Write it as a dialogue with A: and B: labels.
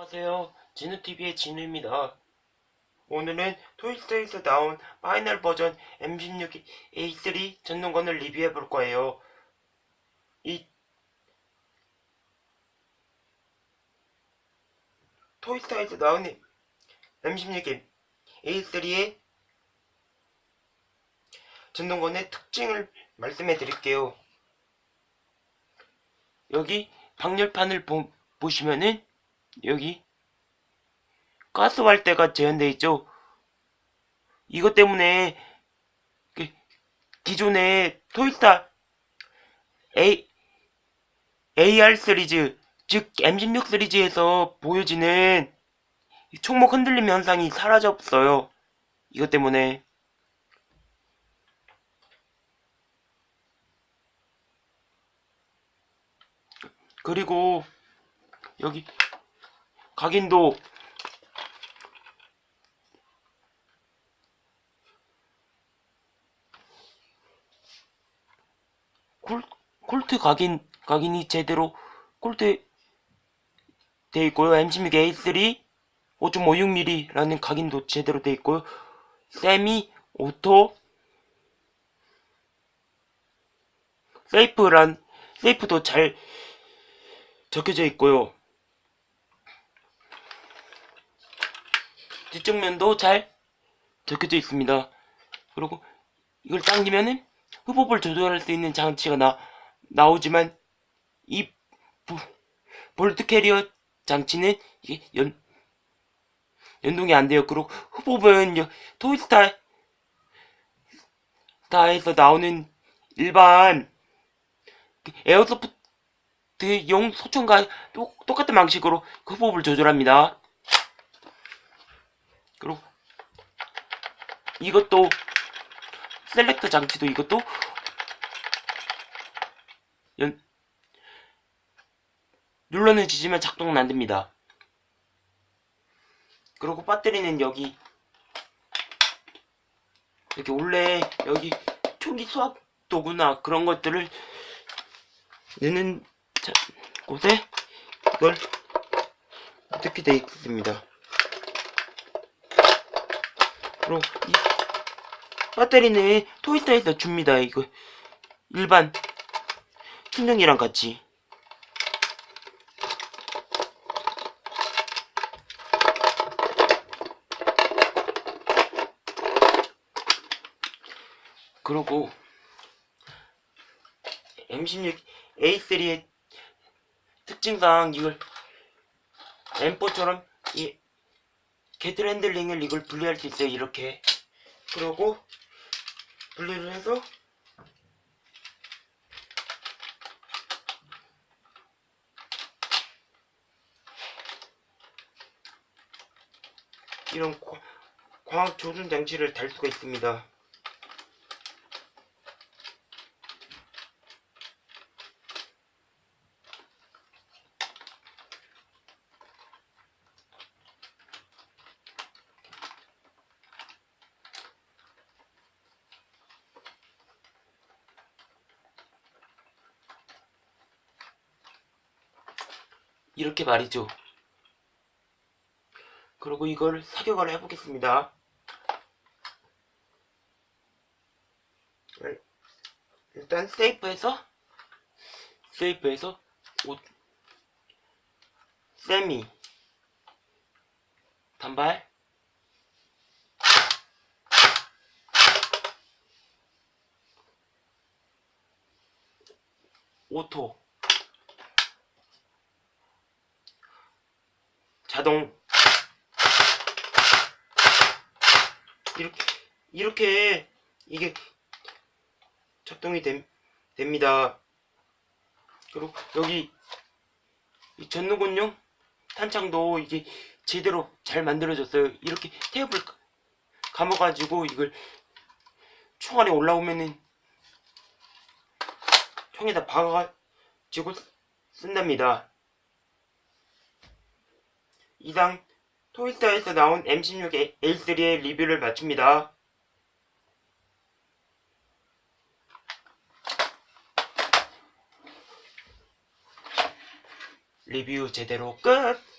A: 안녕하세요. 진우TV의 진우입니다. 오늘은 토이스토리에서 나온 파이널 버전 M16A3 전동건을 리뷰해 볼 거예요. 이 토이스토리에서 나온 M16A3의 전동건의 특징을 말씀해 드릴게요. 여기 방열판을 보, 보시면은 여기 가스 활대가 제한되어 있죠. 이것 때문에 그 기존의 토요타 A AR 시리즈 즉 M16 시리즈에서 보여지는 이 총목 흔들림 현상이 사라졌어요. 이것 때문에 그리고 여기 각인도 콜, 콜트 각인 각인이 제대로 콜트 돼 있고요. M16A3 5.56mm라는 각인도 제대로 돼 있고요. 세미 오토 세이프란 세이프도 잘 적혀져 있고요. 뒤쪽 면도 잘 적혀져 있습니다. 그리고 이걸 당기면은 흡입을 조절할 수 있는 장치가 나, 나오지만 이 부- 볼트 캐리어 장치는 이게 연, 연동이 안 돼요. 그리고 흡입은 여- 토이스타 스타에서 나오는 일반 그 에어소프트용 소총과 똑- 똑같은 방식으로 그 흡입을 조절합니다. 그리고 이것도 셀렉터 장치도 이것도 연 눌러는 지지만 작동은 안 됩니다. 그리고 배터리는 여기 이렇게 원래 여기 초기 수압 도구나 그런 것들을 넣는 자- 곳에 이걸 이렇게 되어 있습니다. 그리고 이 배터리는 토이스타에서 줍니다. 이거 일반 충전기랑 같이. 그리고 M16 A3의 특징상 이걸 M4처럼 이 게트 핸들링을 이걸 분리할 수 있어요. 이렇게. 그러고 분리를 해서 이런 과- 광학 조준 장치를 달 수가 있습니다. 이렇게 말이죠. 그리고 이걸 사격을 해보겠습니다. 일- 일단 세이프에서 세이프에서 오, 세미 단발 오토 자동 이렇게 이렇게 이게 작동이 됨, 됩니다. 그리고 여기 이 전동건용 탄창도 이게 제대로 잘 만들어졌어요. 이렇게 테이블 감아가지고 이걸 총 안에 올라오면은 총에다 박아가지고 쓴답니다. 이상 토이스타에서 나온 M16 A3의 리뷰를 마칩니다. 리뷰 제대로 끝!